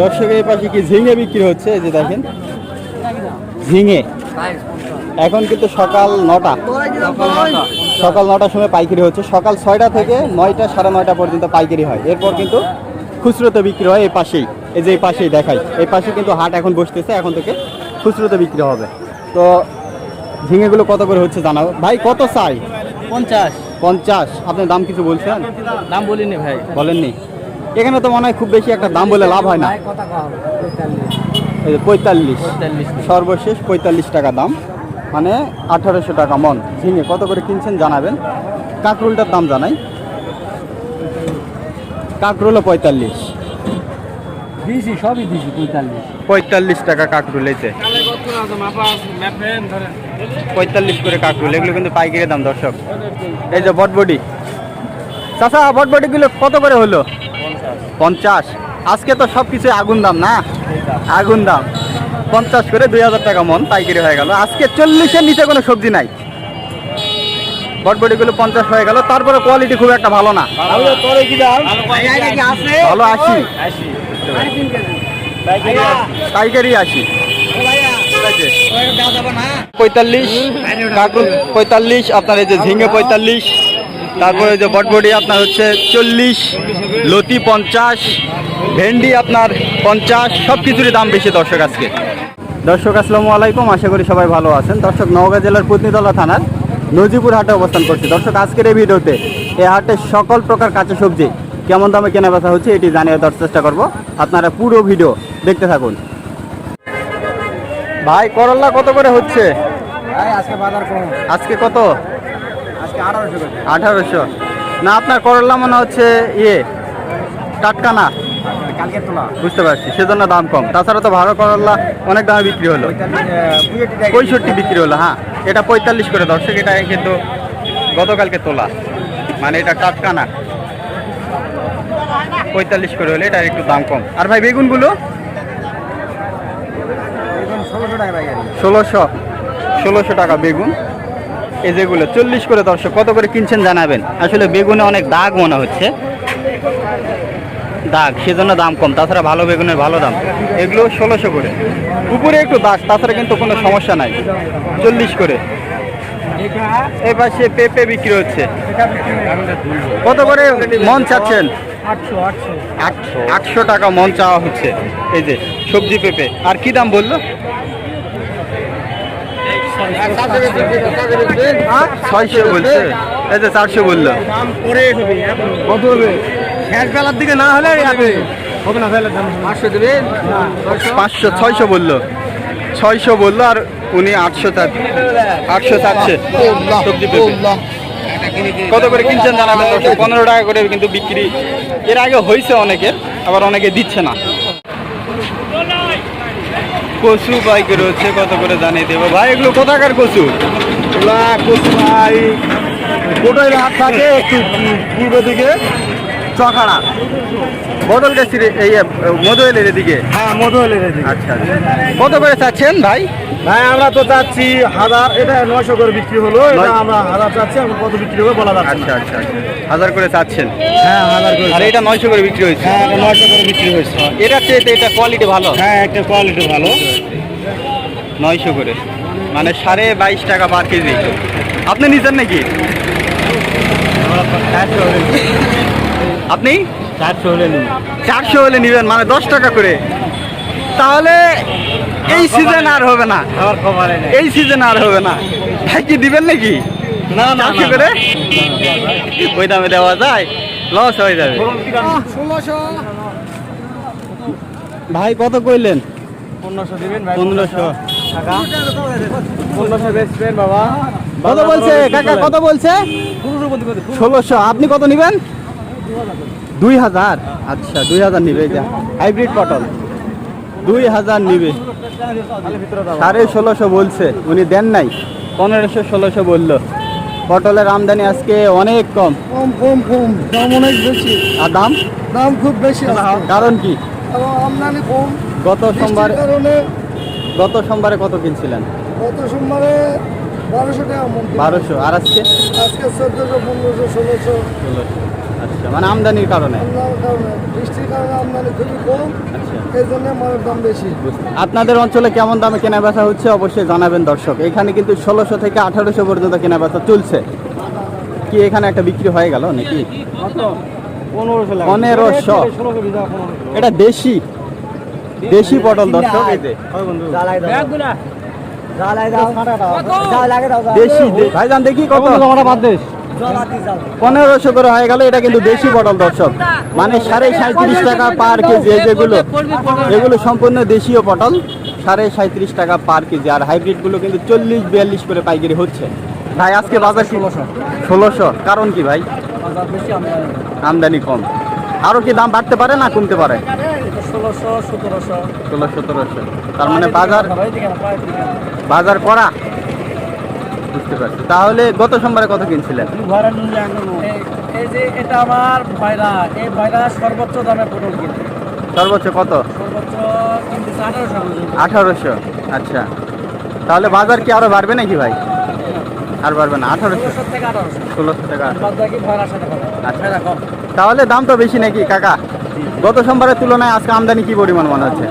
দর্শক এই পাশে কি ঝিঙে বিক্রি হচ্ছে? এই যে দেখেন। ঝিঙে। এখন কিন্তু সকাল নটা। সকাল নটার সময় পাইকারি হচ্ছে। সকাল ছয়টা থেকে নয়টা সাড়ে নয়টা পর্যন্ত পাইকারি হয়। এরপর কিন্তু খুচরোতে বিক্রি হয় এই পাশেই। এই যে এই পাশেই দেখাই। এই পাশে কিন্তু হাট এখন বসতেছে। এখন থেকে খুচরোতে বিক্রি হবে। তো ঝিঙেগুলো কত করে হচ্ছে জানাব ভাই কত চাই? পঞ্চাশ। পঞ্চাশ। আপনি দাম কিছু বলছেন? দাম বলিনি ভাই। বলেননি? এখানে তো মনে হয় খুব বেশি একটা দাম বলে লাভ হয় না। পঁয়তাল্লিশ। সর্বশেষ পঁয়তাল্লিশ টাকা দাম। মানে আঠারোশো টাকা মন। ঝিঙে কত করে কিনছেন জানাবেন। কাঁকরোলটার দাম জানাই। কাঁকরোলও পঁয়তাল্লিশ। দিয়েছি সবই দিয়েছি পঁয়তাল্লিশ। পঁয়তাল্লিশ টাকা কাঁকরোল এতে পঁয়তাল্লিশ করে কাঁকরোল এগুলো কিন্তু পাইকারি দাম দর্শক। এই যে বটবডি। চাচা বটবডিগুলো কত করে হলো? পঞ্চাশ। আজকে তো সব কিছু আগুন দাম না? আগুন দাম। পঞ্চাশ করে দুই হাজার টাকা মন পাইকারি হয়ে গেল। আজকে চল্লিশের নিচে কোনো সবজি নাই। বটবটিগুলো পঞ্চাশ হয়ে গেল। তারপরে কোয়ালিটি খুব একটা ভালো না। ভালো আশি। পাইকারি আছে। পঁয়তাল্লিশ। পঁয়তাল্লিশ। আপনার এই যে ঝিঙে পঁয়তাল্লিশ। তারপরে যে বটবডি আপনার হচ্ছে চল্লিশ লতি পঞ্চাশ ভেন্ডি আপনার পঞ্চাশ সব কিছুরই দাম বেশি দর্শক আজকে। দর্শক আসসালামু আলাইকুম আশা করি সবাই ভালো আছেন। দর্শক নওগাঁ জেলার পত্নীতলা থানার নজিপুর হাটে অবস্থান করছি। দর্শক আজকের এই ভিডিওতে এই হাটে সকল প্রকার কাঁচা সবজি কেমন দামে কেনা বেচা হচ্ছে এটি জানিয়ে দেওয়ার চেষ্টা করব। আপনারা পুরো ভিডিও দেখতে থাকুন। ভাই করল্লা কত করে হচ্ছে? আজকে কত? আঠারোশো না আপনার করল্লা মনে হচ্ছে ইয়ে টাটকা না তোলা। বুঝতে পারছি সেজন্য দাম কম। তাছাড়া তো ভালো করল্লা অনেক দামে বিক্রি হলো। পঁয়ষট্টি বিক্রি হলো হ্যাঁ। এটা পঁয়তাল্লিশ করে দর্শক এটা কিন্তু গতকালকে তোলা। মানে এটা টাটকা না পঁয়তাল্লিশ করে হলে এটা একটু দাম কম। আর ভাই বেগুনগুলো? ষোলোশো। ষোলোশো টাকা বেগুন। এই যেগুলো চল্লিশ করে দর্শক, কত করে কিনছেন জানাবেন? আসলে বেগুনে অনেক দাগ মনে হচ্ছে। দাগ, সেজন্য দাম কম। তাছাড়া ভালো বেগুনের ভালো দাম। এগুলো ষোলোশো করে। উপরে একটু দাগ, তাছাড়া কিন্তু কোনো সমস্যা নাই। চল্লিশ করে। এই পাশে পেঁপে বিক্রি হচ্ছে। কত করে মন চাচ্ছেন? আটশো টাকা মন চাওয়া হচ্ছে। এই যে সবজি পেঁপে। আর কি দাম বলল? ছয়শো বলছে? এই যে চারশো বলল। কত হবে? শেষ বেলার দিকে না হলে হবে না পাঁচশো ছয়শো। বলল। ছয়শো বলল আর উনি আটশো আটশো চাচ্ছে সবজি পেঁপে কত করে কিনছেন জানাবেন পনেরো টাকা করে কিন্তু বিক্রি। এর আগে হয়েছে অনেকের আবার অনেকে দিচ্ছে না। কচু বাইকে রয়েছে কত করে জানিয়ে দেবো? ভাই, এগুলো কোথাকার কচু? কচু ভাই কোটাই হাত থাকে, একটু পূর্ব দিকে। চখাড়া বদল গাছির এই মধুয়েলের এদিকে? হ্যাঁ মধু এলে আচ্ছা আচ্ছা। কত করে চাচ্ছেন ভাই? ভাই আমরা তো চাচ্ছি হাজার এটা নয়শো করে বিক্রি হলো এটা আমরা হাজার চাচ্ছি এখন কত বিক্রি হবে বলা যাচ্ছে আচ্ছা আচ্ছা আচ্ছা। হাজার করে চাচ্ছেন? হ্যাঁ হাজার করে আর এটা নয়শো করে বিক্রি হয়েছে? হ্যাঁ এটা নয়শো করে বিক্রি হয়েছে। এটার চেয়ে এটা কোয়ালিটি ভালো। হ্যাঁ একটা কোয়ালিটি ভালো। নয়শো করে। মানে সাড়ে বাইশ টাকা পার কেজি। আপনি নিচ্ছেন নাকি? আপনি? চারশো হলে নিন চারশো হলে নিবেন মানে দশ টাকা করে। তাহলে এই সিজন আর হবে না। আমার খবর এই সিজন আর হবে না। ভাই কি দিবেন নাকি? না চারশো করে? ওই দামে দেওয়া যায়? লস হয়ে যাবে। ষোলোশো। ভাই কত কইলেন? পনেরোশো দিবেন ভাই পনেরোশো। টাকা। পনেরোশো বেচবেন বাবা। কত বলছে? কাকা কত বলছে? ষোলোশো। আপনি কত নেবেন? দুই হাজার? আচ্ছা দুই হাজার নিবে এটা হাইব্রিড পটল। দুই হাজার নিবে। সাড়ে ষোলোশো বলছে। উনি দেন নাই। পনেরোশো ষোলোশো বলল। পটলের আমদানি আজকে অনেক কম। কম কম কম। দাম অনেক বেশি। আর দাম? দাম খুব বেশি কারণ কি? আমদানি কম। গত সোমবার গত সোমবারে কত কিনছিলেন? গত সোমবারে বারোশো টাকা বারোশো। আর আজকে? আজকে চোদ্দশো পনেরোশো ষোলোশো। ষোলোশো। আচ্ছা মানে আমদানির কারণে? বৃষ্টির কারণে আমদানি খুবই কম আচ্ছা। এই জন্য মালের দাম বেশি। আপনাদের অঞ্চলে কেমন দামে কেনা বেচা হচ্ছে? অবশ্যই জানাবেন দর্শক। এখানে কিন্তু ষোলোশো থেকে আঠারোশো পর্যন্ত কেনা বেচা চলছে। কি এখানে একটা বিক্রি হয়ে গেল নাকি? পনেরোশো এটা দেশি? দেশি পটল দর্শক দেশি ভাইজান দেখি কত? জ্বালাতি জ্বাল পনেরোশো করে হয়ে গেল এটা কিন্তু দেশি পটল দর্শক। মানে সাড়ে সাঁত্রিশ টাকা পার কেজি এই যেগুলো এগুলো সম্পূর্ণ দেশীয় পটল সাড়ে সাঁত্রিশ টাকা পার কেজি। আর হাইব্রিডগুলো কিন্তু চল্লিশ বিয়াল্লিশ করে পাইকারি হচ্ছে। ভাই আজকে বাজার ষোলোশো। ষোলোশো। কারণ কি ভাই? আমদানি কম। আরও কি দাম বাড়তে পারে না কমতে পারে? ষোলোশো সতেরোশো। ষোলো সতেরোশো। তার মানে বাজার বাজার করা? বুঝতে পারছি। তাহলে গত সোমবারে কত কিনছিলেন? এই যে এটা আমার ভাইরা এই ভাইরা সর্বোচ্চ দামে পটল কিনে। সর্বোচ্চ কত? সর্বোচ্চ আঠারোশো। আচ্ছা। তাহলে বাজার কি আরও বাড়বে নাকি ভাই? আর বাড়বে না আঠারোশো। ষোলোশো টাকা আচ্ছা। তাহলে দাম তো বেশি নাকি কাকা? গত সোমবারের তুলনায় আজকে আমদানি কি পরিমাণ মনে হচ্ছে?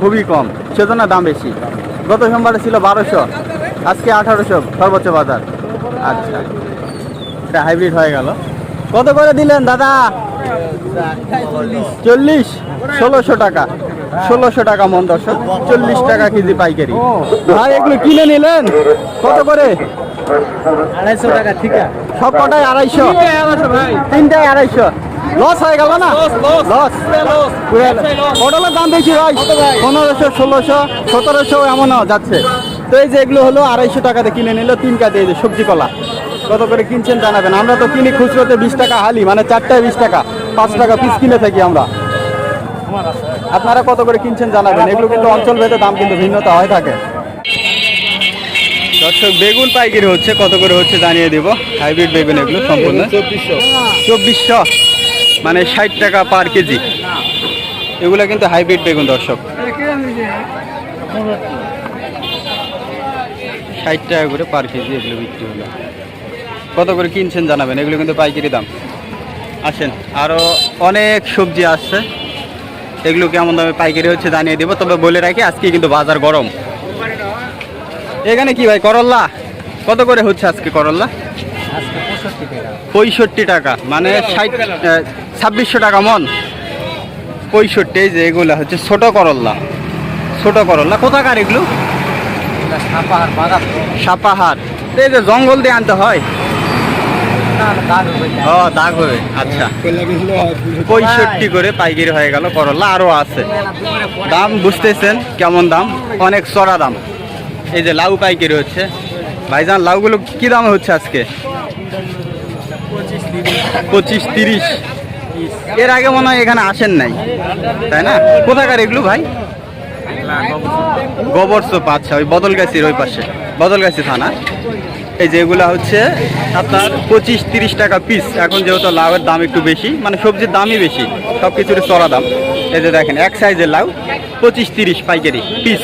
খুবই কম সেজন্য দাম বেশি। গত সোমবারে ছিল বারোশো। আজকে আঠারোশো সর্বোচ্চ বাজার। আচ্ছা। এটা হাইব্রিড হয়ে গেল। কত করে দিলেন দাদা? চল্লিশ ষোলোশো টাকা। ষোলোশো টাকা মন দর্শক চল্লিশ টাকা কেজি পাইকারি। ভাই এগুলো কিনে নিলেন? কত করে? আড়াইশো টাকা ঠিক আছে। সব কটাই আড়াইশো? তিনটাই আড়াইশো। লস হয়ে গেল না? লস পটলের দাম বেশি ভাই? পনেরোশো ষোলোশো সতেরোশো এমনও যাচ্ছে। তো এই যে এগুলো হলো আড়াইশো টাকাতে কিনে নিল, তিন কাতে এই যে সবজি কলা। কত করে কিনছেন জানাবেন? আমরা তো কিনি খুচরোতে বিশ টাকা হালি মানে চারটায় বিশ টাকা, পাঁচ টাকা পিস কিনে থাকি আমরা। আপনারা কত করে কিনছেন জানাবেন? এগুলো কিন্তু অঞ্চল ভেদে দাম কিন্তু ভিন্নতা হয়ে থাকে। দর্শক, বেগুন পাইকারি হচ্ছে, কত করে হচ্ছে জানিয়ে দেব। হাইব্রিড বেগুন এগুলো সম্পূর্ণ। চব্বিশশো মানে ষাট টাকা পার কেজি। এগুলো কিন্তু হাইব্রিড বেগুন, দর্শক। ষাট টাকা করে পার কেজি এগুলো বিক্রি হলো। কত করে কিনছেন জানাবেন? এগুলো কিন্তু পাইকারি দাম। আসেন আরও অনেক সবজি আসছে। এগুলো কেমন দামে পাইকারি হচ্ছে জানিয়ে দেবো, তবে বলে রাখি, আজকে কিন্তু বাজার গরম। এখানে কি ভাই করল্লা কত করে হচ্ছে আজকে করল্লা পঁয়ষট্টি টাকা। মানে ষাট ছাব্বিশশো টাকা মন। পঁয়ষট্টি যে এগুলো হচ্ছে ছোট করল্লা ছোট করল্লা কোথাকার এগুলো? সাপাহার এই যে জঙ্গল দিয়ে আনতে হয়? দাগ হবে। ও দাগ হবে। আচ্ছা। পঁয়ষট্টি করে পাইকারি হয়ে গেল করল্লা আরও আছে। দাম বুঝতেছেন কেমন দাম? অনেক চড়া দাম। এই যে লাউ পাইকারি হচ্ছে। ভাইজান লাউগুলো কি দাম হচ্ছে আজকে? পঁচিশ তিরিশ। এর আগে মনে হয় এখানে আসেন নাই। তাই না? কোথাকার এগুলো ভাই? গোবরসোপ আচ্ছা ওই বদলগাছির ওই পাশে। বদলগাছি থানা। এই যে এগুলা হচ্ছে আপনার পঁচিশ, তিরিশ টাকা পিস এখন যেহেতু লাউয়ের দাম একটু বেশি মানে সবজির দামই বেশি সব কিছুর চড়া দাম। এই যে দেখেন, এক সাইজের লাউ, পঁচিশ, তিরিশ পাইকারি পিস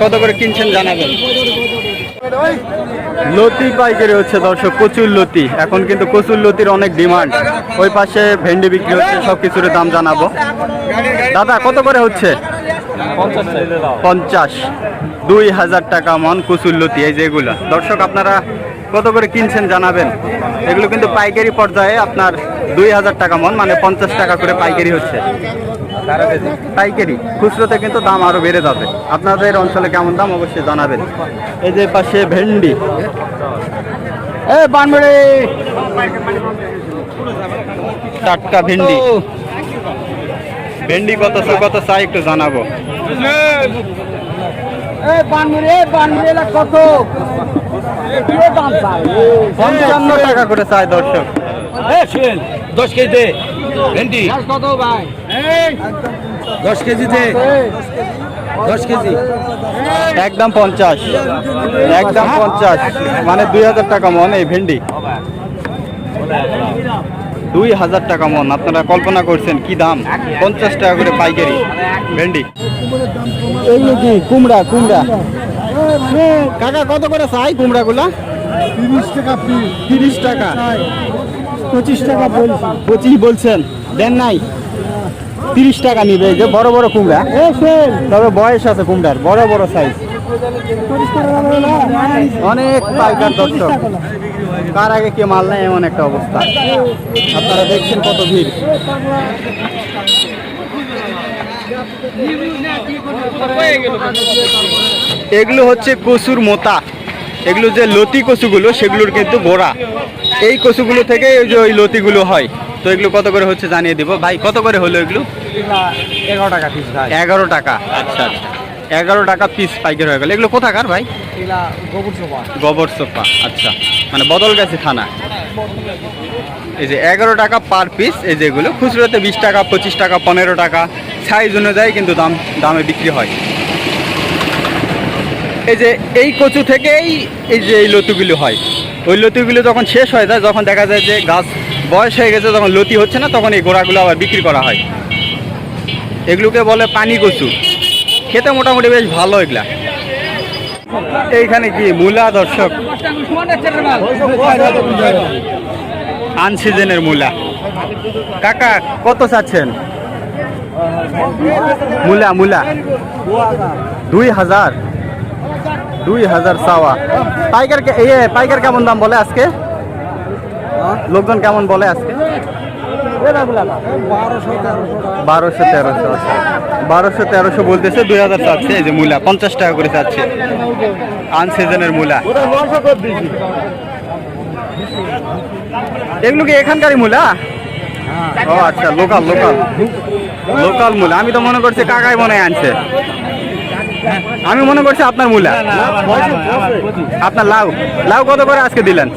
কত করে কিনছেন জানাবেন? লতি পাইকারি হচ্ছে দর্শক, কচুর লতি। এখন কিন্তু কচুর লতির অনেক ডিমান্ড। ওই পাশে ভেন্ডি বিক্রি হচ্ছে সব কিছুর দাম জানাব। দাদা, কত করে হচ্ছে? পঞ্চাশ দুই হাজার টাকা মন, কচুর লতি, এই যেগুলো। দর্শক, আপনারা কত করে কিনছেন জানাবেন। এগুলো কিন্তু পাইকারি পর্যায়ে আপনার দুই হাজার টাকা মন মানে পঞ্চাশ টাকা করে পাইকারি হচ্ছে। পাইকারি। খুচরোতে কিন্তু দাম আরও বেড়ে যাবে। আপনাদের অঞ্চলে কেমন দাম, অবশ্যই জানাবেন। এই যে পাশে ভেন্ডি। এ বানবড়ে টাটকা ভেন্ডি। ভেন্ডি কত সে কত চাই একটু জানাব। পঞ্চান্ন টাকা করে চাই দর্শক। দশ কেজিতে ভেন্ডি। কত ভাই? দশ কেজিতে। দশ কেজি। একদম পঞ্চাশ। একদম পঞ্চাশ। মানে দুই হাজার টাকা মনে ভেন্ডি। দুই হাজার টাকা মন। আপনারা কল্পনা করছেন কি দাম? পঞ্চাশ টাকা করে পাইকারি। ভেন্ডি। কি কুমড়া কুমড়া। কাকা কত করে চাই কুমড়াগুলা? তিরিশ টাকা তিরিশ টাকা। পঁচিশ টাকা বলছি। পঁচিশ বলছেন? দেন নাই? তিরিশ টাকা নিবে যে বড় বড় কুমড়া। তবে বয়স আছে কুমড়ার বড় বড় সাইজ অনেক পাইকার দর্শক। কার আগে কে মাল নেয় এমন একটা অবস্থা? আপনারা দেখছেন কত ভিড়। এগুলো হচ্ছে কচুর মোতা। এগুলো যে লতি কচুগুলো সেগুলোর কিন্তু গোড়া এই কচুগুলো থেকে ওই যে ওই লতিগুলো হয়। তো এগুলো কত করে হচ্ছে জানিয়ে দিব। ভাই কত করে হলো এগুলো? এগারো টাকা এগারো টাকা। আচ্ছা আচ্ছা। এগারো টাকা পিস পাইকারি হয়ে গেল। এগুলো কোথাকার ভাই? গোবর সোফা আচ্ছা। মানে বদল গেছে থানা। এই যে এগারো টাকা পার পিস এই যেগুলো খুচরোতে বিশ টাকা পঁচিশ টাকা পনেরো টাকা। সাইজ অনুযায়ী কিন্তু দাম দামে বিক্রি হয়। এই যে এই কচু থেকেই এই যে এই লতুগুলো হয়। ওই লতিগুলো যখন শেষ হয়ে যায় যখন দেখা যায় যে গাছ বয়স হয়ে গেছে যখন লতি হচ্ছে না তখন এই গোড়াগুলো আবার বিক্রি করা হয়। এগুলোকে বলে পানি কচু। খেতে মোটামুটি বেশ ভালো এগুলা। এইখানে কি মূলা দর্শক? আনসিজনের মূলা। কাকা, কত চাচ্ছেন? মূলা মূলা। দুই হাজার। দুই হাজার চাওয়া। পাইকার এ, পাইকার কেমন দাম বলে আজকে? লোকজন কেমন বলে আজকে? বারোশো তেরোশো আচ্ছা বারোশো তেরোশো বলতেছে দুই হাজার চাচ্ছে এই যে মূলা পঞ্চাশ টাকা করে চাচ্ছে আনসিজনের মূলা এগুলো কি এখানকারই মূলা ও আচ্ছা লোকাল লোকাল লোকাল মূলা আমি তো মনে করছি কাকাই মনে আনছে আমি মনে করছি আপনার মূলা আপনার লাউ লাউ কত করে আজকে দিলেন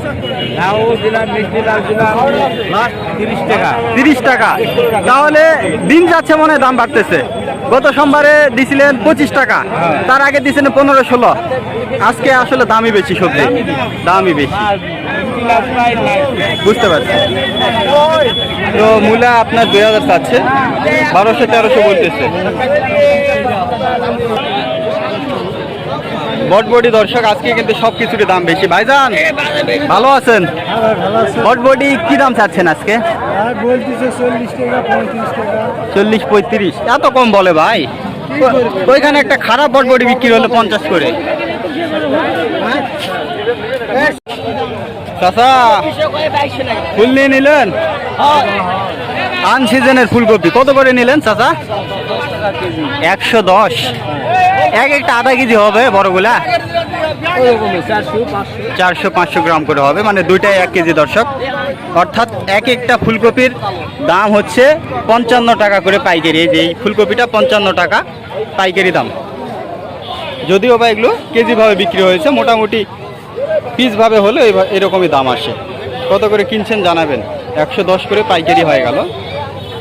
তিরিশ টাকা। তাহলে দিন যাচ্ছে মনে হয় দাম বাড়তেছে। গত সোমবারে দিছিলেন পঁচিশ টাকা তার আগে দিছিলেন পনেরো ষোলো। আজকে আসলে দামই বেশি সবজি। দামই বেশি। বুঝতে পারছি। তো মূলা আপনার দুই হাজার চাচ্ছে বারোশো তেরোশো বলতেছে। বটবডি দর্শক আজকে কিন্তু সব কিছুরই দাম বেশি। ভাইজান ভালো আছেন? বটবডি কি দাম চাচ্ছেন আজকে? চল্লিশ পঁয়ত্রিশ এত কম বলে ভাই। ওইখানে একটা খারাপ বটবডি বিক্রি হলো পঞ্চাশ করে। চাচা ফুল নিয়ে নিলেন? আনসিজনের ফুলকপি। কত করে নিলেন চাচা? একশো দশ। এক একটা আধা কেজি হবে বড়গুলা? চারশো পাঁচশো। চারশো পাঁচশো গ্রাম করে হবে মানে দুইটাই এক কেজি দর্শক। অর্থাৎ এক একটা ফুলকপির দাম হচ্ছে পঞ্চান্ন টাকা করে পাইকারি। এই যে এই ফুলকপিটা পঞ্চান্ন টাকা পাইকারি দাম। যদিও বা এগুলো কেজিভাবে বিক্রি হয়েছে মোটামুটি পিসভাবে হলে এরকমই দাম আসে। কত করে কিনছেন জানাবেন? একশো দশ করে পাইকারি হয়ে গেল।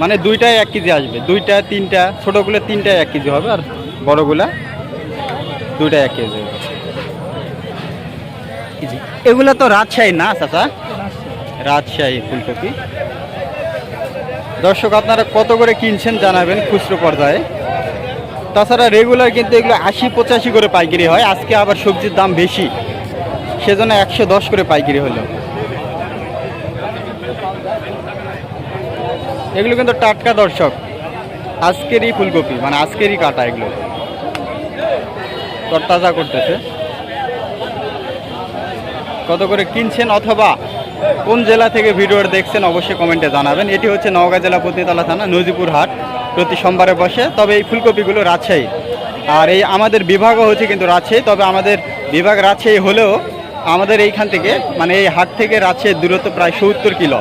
মানে দুইটাই এক কেজি আসবে। দুইটা তিনটা ছোটোগুলো তিনটাই এক কেজি হবে আর বড়গুলা দুইটা এক কেজি। এগুলা তো রাজশাহী না চাচা? রাজশাহী ফুলকপি। দর্শক আপনারা কত করে কিনছেন জানাবেন খুচরো পর্যায়ে। তাছাড়া রেগুলার কিন্তু এগুলো আশি পঁচাশি করে পাইকারি হয় আজকে আবার সবজির দাম বেশি। সেজন্য একশো দশ করে পাইকারি হলো। এগুলো কিন্তু টাটকা দর্শক। আজকেরই ফুলকপি মানে আজকেরই কাটা এগুলো। তরতাজা করতেছে। কত করে কিনছেন অথবা কোন জেলা থেকে ভিডিওটা দেখছেন অবশ্যই কমেন্টে জানাবেন। এটি হচ্ছে নওগাঁ জেলা পতিতলা থানা নজিপুর হাট প্রতি সোমবারে বসে। তবে এই ফুলকপিগুলো রাজশাহী। আর এই আমাদের বিভাগও হচ্ছে কিন্তু রাজশাহী। তবে আমাদের বিভাগ রাজশাহী হলেও আমাদের এইখান থেকে মানে এই হাট থেকে রাজশাহীর দূরত্ব প্রায় সত্তর কিলো।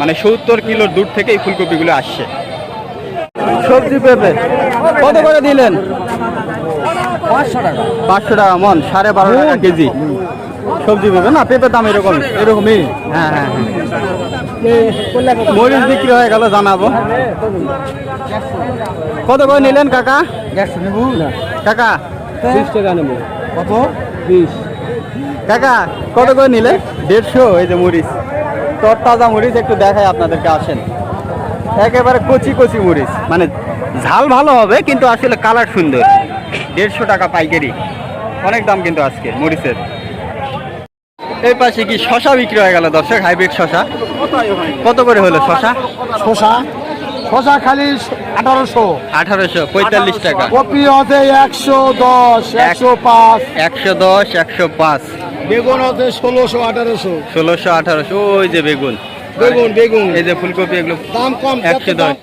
মানে সত্তর কিলোর দূর থেকে এই ফুলকপিগুলো আসছে। সবজি পেঁপে। কত করে দিলেন? পাঁচশো টাকা। পাঁচশো টাকা মন সাড়ে বারো টাকা কেজি। সবজি না? পেঁপের দাম এরকম এরকমই? হ্যাঁ হ্যাঁ হ্যাঁ। মরিচ বিক্রি হয়ে গেল জানাব। কত করে নিলেন কাকা? কাকা? বিশ টাকা নেব। কত? বিশ। কাকা কত করে নিলেন দেড়শো এই যে মরিচ। তোর তাজা মরিচ একটু দেখাই আপনাদেরকে আসেন। একেবারে কচি কচি মরিচ। মানে ঝাল ভালো হবে কিন্তু আসলে কালার সুন্দর। দেড়শো টাকা পাইকারি। অনেক দাম কিন্তু আজকে মরিচের। এই পাশে কি শশা বিক্রি হয়ে গেল দর্শক হাইব্রিড শশা? কত করে হলো শশা? শশা? শশা খালি আঠারোশো। আঠারোশো পঁয়তাল্লিশ টাকা। কপি হতে একশো দশ একশো পাঁচ। একশো দশ একশো পাঁচ। বেগুন হতে ষোলোশো আঠারোশো। ষোলোশো আঠারোশো ওই যে বেগুন। বেগুন বেগুন। এই যে ফুলকপি এগুলো। দাম কম একশো দশ।